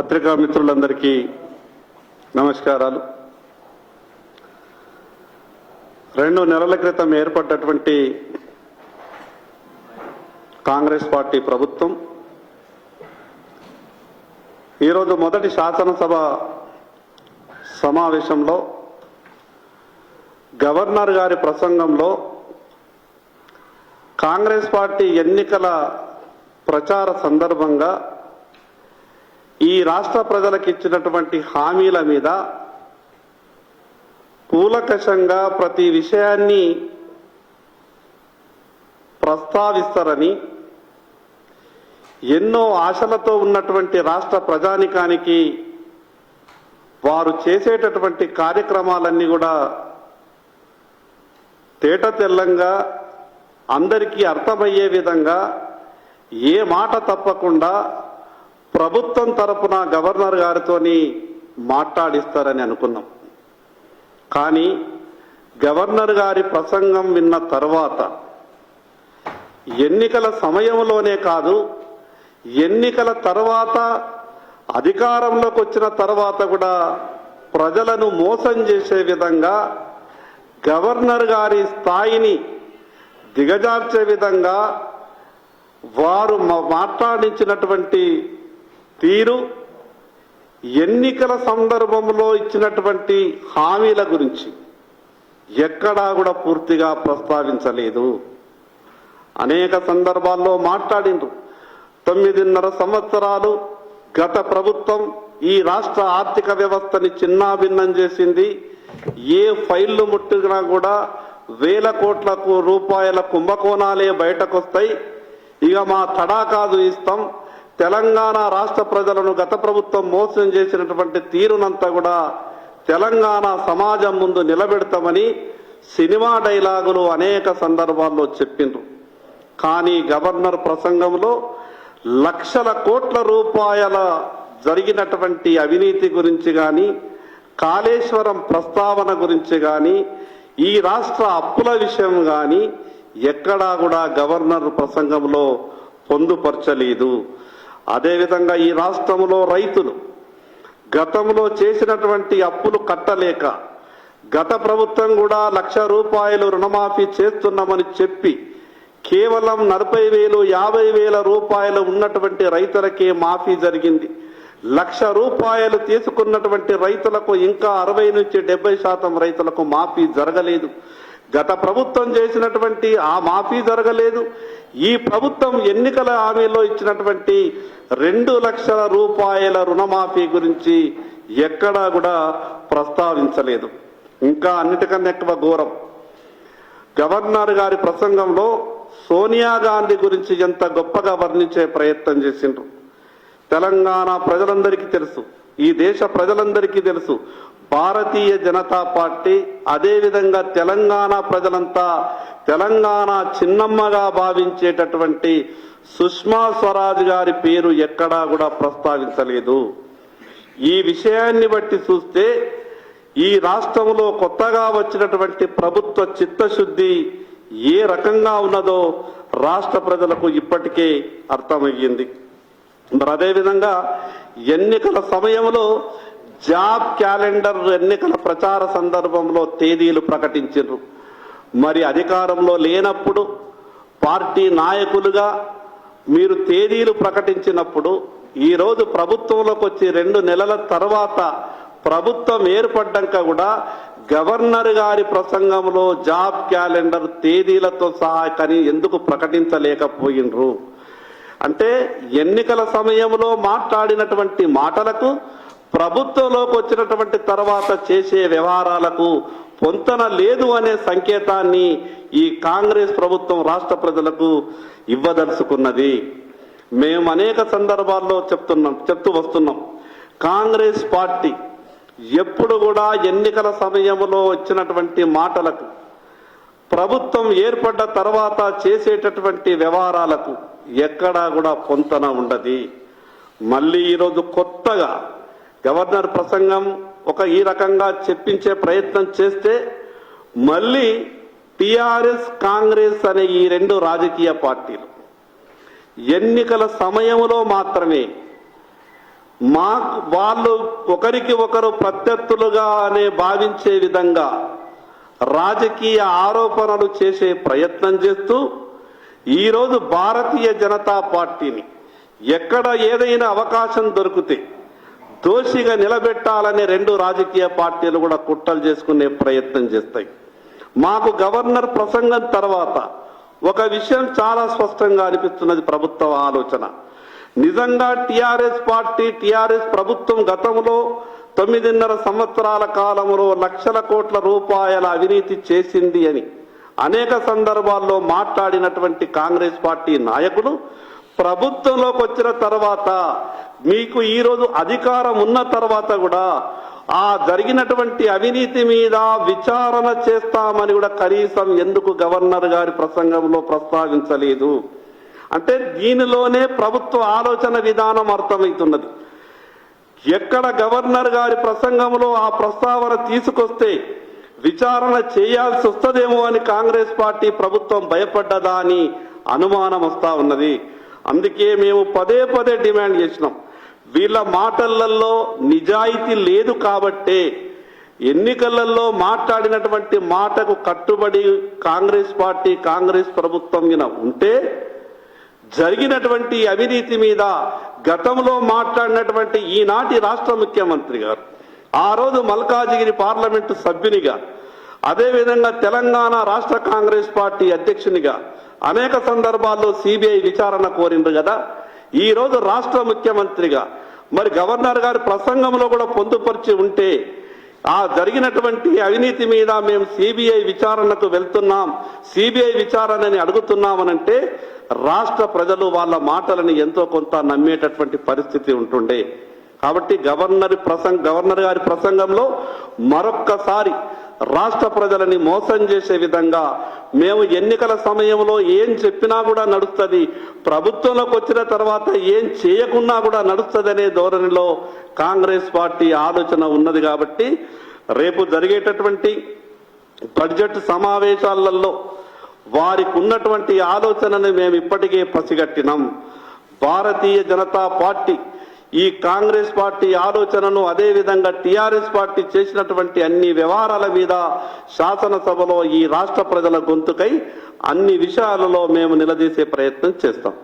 పత్రికా మిత్రులందరికీ నమస్కారాలు. రెండు నెలల క్రితం ఏర్పడ్డటువంటి కాంగ్రెస్ పార్టీ ప్రభుత్వం ఈరోజు మొదటి శాసనసభ సమావేశంలో గవర్నర్ గారి ప్రసంగంలో కాంగ్రెస్ పార్టీ ఎన్నికల ప్రచార సందర్భంగా ఈ రాష్ట్ర ప్రజలకు ఇచ్చినటువంటి హామీల మీద కూలకషంగా ప్రతి విషయాన్ని ప్రస్తావిస్తారని ఎన్నో ఆశలతో ఉన్నటువంటి రాష్ట్ర ప్రజానికానికి వారు చేసేటటువంటి కార్యక్రమాలన్నీ కూడా తేట తెల్లంగా అందరికీ అర్థమయ్యే విధంగా ఏ మాట తప్పకుండా ప్రభుత్వం తరపున గవర్నర్ గారితోని మాట్లాడిస్తారని అనుకున్నాం. కానీ గవర్నర్ గారి ప్రసంగం విన్న తర్వాత ఎన్నికల సమయంలోనే కాదు ఎన్నికల తర్వాత అధికారంలోకి వచ్చిన తర్వాత కూడా ప్రజలను మోసం చేసే విధంగా గవర్నర్ గారి స్థాయిని దిగజార్చే విధంగా వారు మాట్లాడించినటువంటి తీరు ఎన్నికల సందర్భంలో ఇచ్చినటువంటి హామీల గురించి ఎక్కడా కూడా పూర్తిగా ప్రస్తావించలేదు. అనేక సందర్భాల్లో మాట్లాడిండ్రు. తొమ్మిదిన్నర సంవత్సరాలు గత ప్రభుత్వం ఈ రాష్ట్ర ఆర్థిక వ్యవస్థని చిన్నాభిన్నం చేసింది. ఏ ఫైళ్ళు ముట్టుకున్నా కూడా వేల కోట్లకు రూపాయల కుంభకోణాలే బయటకొస్తాయి. ఇక మా తడాకాదు ఇస్తాం. తెలంగాణ రాష్ట్ర ప్రజలను గత ప్రభుత్వం మోసం చేసినటువంటి తీరునంతా కూడా తెలంగాణ సమాజం ముందు నిలబెడతామని సినిమా డైలాగులు అనేక సందర్భాల్లో చెప్పిండ్రు. కానీ గవర్నర్ ప్రసంగంలో లక్షల కోట్ల రూపాయల జరిగినటువంటి అవినీతి గురించి కానీ కాళేశ్వరం ప్రస్తావన గురించి కానీ ఈ రాష్ట్ర అప్పుల విషయం కానీ ఎక్కడా కూడా గవర్నర్ ప్రసంగంలో పొందుపరచలేదు. అదేవిధంగా ఈ రాష్ట్రంలో రైతులు గతంలో చేసినటువంటి అప్పులు కట్టలేక గత ప్రభుత్వం కూడా లక్ష రూపాయలు రుణమాఫీ చేస్తున్నామని చెప్పి కేవలం నలభై వేలు యాభై వేల రూపాయలు ఉన్నటువంటి రైతులకే మాఫీ జరిగింది. లక్ష రూపాయలు తీసుకున్నటువంటి రైతులకు ఇంకా అరవై నుంచి డెబ్బై శాతం రైతులకు మాఫీ జరగలేదు. గత ప్రభుత్వం చేసినటువంటి ఆ మాఫీ జరగలేదు. ఈ ప్రభుత్వం ఎన్నికల హామీలో ఇచ్చినటువంటి రెండు లక్షల రూపాయల రుణమాఫీ గురించి ఎక్కడా కూడా ప్రస్తావించలేదు. ఇంకా అన్నిటికన్నా ఎక్కువ ఘోరం. గవర్నర్ గారి ప్రసంగంలో సోనియా గాంధీ గురించి ఎంత గొప్పగా వర్ణించే ప్రయత్నం చేసిండ్రు. తెలంగాణ ప్రజలందరికీ తెలుసు. ఈ దేశ ప్రజలందరికీ తెలుసు భారతీయ జనతా పార్టీ అదేవిధంగా తెలంగాణ ప్రజలంతా తెలంగాణ చిన్నమ్మగా భావించేటటువంటి సుష్మా స్వరాజ్ గారి పేరు ఎక్కడా కూడా ప్రస్తావించలేదు. ఈ విషయాన్ని బట్టి చూస్తే ఈ రాష్ట్రంలో కొత్తగా వచ్చినటువంటి ప్రభుత్వ చిత్తశుద్ధి ఏ రకంగా ఉన్నదో రాష్ట్ర ప్రజలకు ఇప్పటికే అర్థమయ్యింది. మరి అదేవిధంగా ఎన్నికల సమయంలో జాబ్ క్యాలెండర్ ఎన్నికల ప్రచార సందర్భంలో తేదీలు ప్రకటించారు మరి అధికారంలో లేనప్పుడు పార్టీ నాయకులుగా మీరు తేదీలు ప్రకటించినప్పుడు ఈరోజు ప్రభుత్వంలోకి వచ్చి రెండు నెలల తర్వాత ప్రభుత్వం ఏర్పడ్డాక కూడా గవర్నర్ గారి ప్రసంగంలో జాబ్ క్యాలెండర్ తేదీలతో సహా కానీ ఎందుకు ప్రకటించలేకపోయినరు? అంటే ఎన్నికల సమయంలో మాట్లాడినటువంటి మాటలకు ప్రభుత్వంలోకి వచ్చినటువంటి తర్వాత చేసే వ్యవహారాలకు పొంతన లేదు అనే సంకేతాన్ని ఈ కాంగ్రెస్ ప్రభుత్వం రాష్ట్ర ప్రజలకు ఇవ్వదలుచుకున్నది. మేము అనేక సందర్భాల్లో చెప్తున్నాం చెప్తూ వస్తున్నాం. కాంగ్రెస్ పార్టీ ఎప్పుడు కూడా ఎన్నికల సమయంలో వచ్చినటువంటి మాటలకు ప్రభుత్వం ఏర్పడ్డ తర్వాత చేసేటటువంటి వ్యవహారాలకు ఎక్కడా కూడా పొంతన ఉండదు. మళ్ళీ ఈరోజు కొత్తగా గవర్నర్ ప్రసంగం ఒక ఈ రకంగా చెప్పించే ప్రయత్నం చేస్తే మళ్ళీ టిఆర్ఎస్ కాంగ్రెస్ అనే ఈ రెండు రాజకీయ పార్టీలు ఎన్నికల సమయంలో మాత్రమే మా వాళ్ళు ఒకరికి ఒకరు ప్రత్యర్థులుగా అనే భావించే విధంగా రాజకీయ ఆరోపణలు చేసే ప్రయత్నం చేస్తూ ఈరోజు భారతీయ జనతా పార్టీని ఎక్కడ ఏదైనా అవకాశం దొరికితే దోషిగా నిలబెట్టాలనే రెండు రాజకీయ పార్టీలు కూడా కుట్రలు చేసుకునే ప్రయత్నం చేస్తాయి. మాకు గవర్నర్ ప్రసంగం తర్వాత ఒక విషయం చాలా స్పష్టంగా అనిపిస్తున్నది ప్రభుత్వ ఆలోచన. నిజంగా టిఆర్ఎస్ పార్టీ టిఆర్ఎస్ ప్రభుత్వం గతంలో తొమ్మిదిన్నర సంవత్సరాల కాలంలో లక్షల కోట్ల రూపాయల అవినీతి చేసింది అని అనేక సందర్భాల్లో మాట్లాడినటువంటి కాంగ్రెస్ పార్టీ నాయకులు ప్రభుత్వంలోకి వచ్చిన తర్వాత మీకు ఈరోజు అధికారం ఉన్న తర్వాత కూడా ఆ జరిగినటువంటి అవినీతి మీద విచారణ చేస్తామని కూడా కనీసం ఎందుకు గవర్నర్ గారి ప్రసంగంలో ప్రస్తావించలేదు. అంటే దీనిలోనే ప్రభుత్వ ఆలోచన విధానం అర్థమవుతున్నది. ఎక్కడ గవర్నర్ గారి ప్రసంగంలో ఆ ప్రస్తావన తీసుకొస్తే విచారణ చేయాల్సి వస్తుందేమో అని కాంగ్రెస్ పార్టీ ప్రభుత్వం భయపడ్డదా అని అనుమానం వస్తా ఉన్నది. అందుకే మేము పదే పదే డిమాండ్ చేసినాం. వీళ్ళ మాటలలో నిజాయితీ లేదు కాబట్టే ఎన్నికలలో మాట్లాడినటువంటి మాటకు కట్టుబడి కాంగ్రెస్ పార్టీ కాంగ్రెస్ ప్రభుత్వం మీద ఉంటే జరిగినటువంటి అవినీతి మీద గతంలో మాట్లాడినటువంటి ఈనాటి రాష్ట్ర ముఖ్యమంత్రి గారు ఆ రోజు మల్కాజిగిరి పార్లమెంటు సభ్యునిగా అదేవిధంగా తెలంగాణ రాష్ట్ర కాంగ్రెస్ పార్టీ అధ్యక్షునిగా అనేక సందర్భాల్లో సిబిఐ విచారణ కోరిండ్రు కదా ఈరోజు రాష్ట్ర ముఖ్యమంత్రిగా మరి గవర్నర్ గారి ప్రసంగంలో కూడా పొందుపరిచి ఉంటే ఆ జరిగినటువంటి అవినీతి మీద మేము సిబిఐ విచారణకు వెళ్తున్నాం సిబిఐ విచారణని అడుగుతున్నామనంటే రాష్ట్ర ప్రజలు వాళ్ళ మాటలని ఎంతో కొంత నమ్మేటటువంటి పరిస్థితి ఉంటుండే. కాబట్టి గవర్నర్ ప్రసంగ గవర్నర్ గారి ప్రసంగంలో మరొక్కసారి రాష్ట్ర ప్రజలని మోసం చేసే విధంగా మేము ఎన్నికల సమయంలో ఏం చెప్పినా కూడా నడుస్తుంది ప్రభుత్వంలోకి వచ్చిన తర్వాత ఏం చేయకున్నా కూడా నడుస్తుందనే ధోరణిలో కాంగ్రెస్ పార్టీ ఆలోచన ఉన్నది కాబట్టి రేపు జరిగేటటువంటి బడ్జెట్ సమావేశాలలో వారికి ఉన్నటువంటి ఆలోచనను మేము ఇప్పటికే పసిగట్టినాం. భారతీయ జనతా పార్టీ ఈ కాంగ్రెస్ పార్టీ ఆలోచనను అదే విధంగా టిఆర్ఎస్ పార్టీ చేసినటువంటి అన్ని వ్యవహారాల మీద శాసనసభలో ఈ రాష్ట్ర ప్రజల గొంతుకై అన్ని విషయాలలో మేము నిలదీసే ప్రయత్నం చేస్తాం.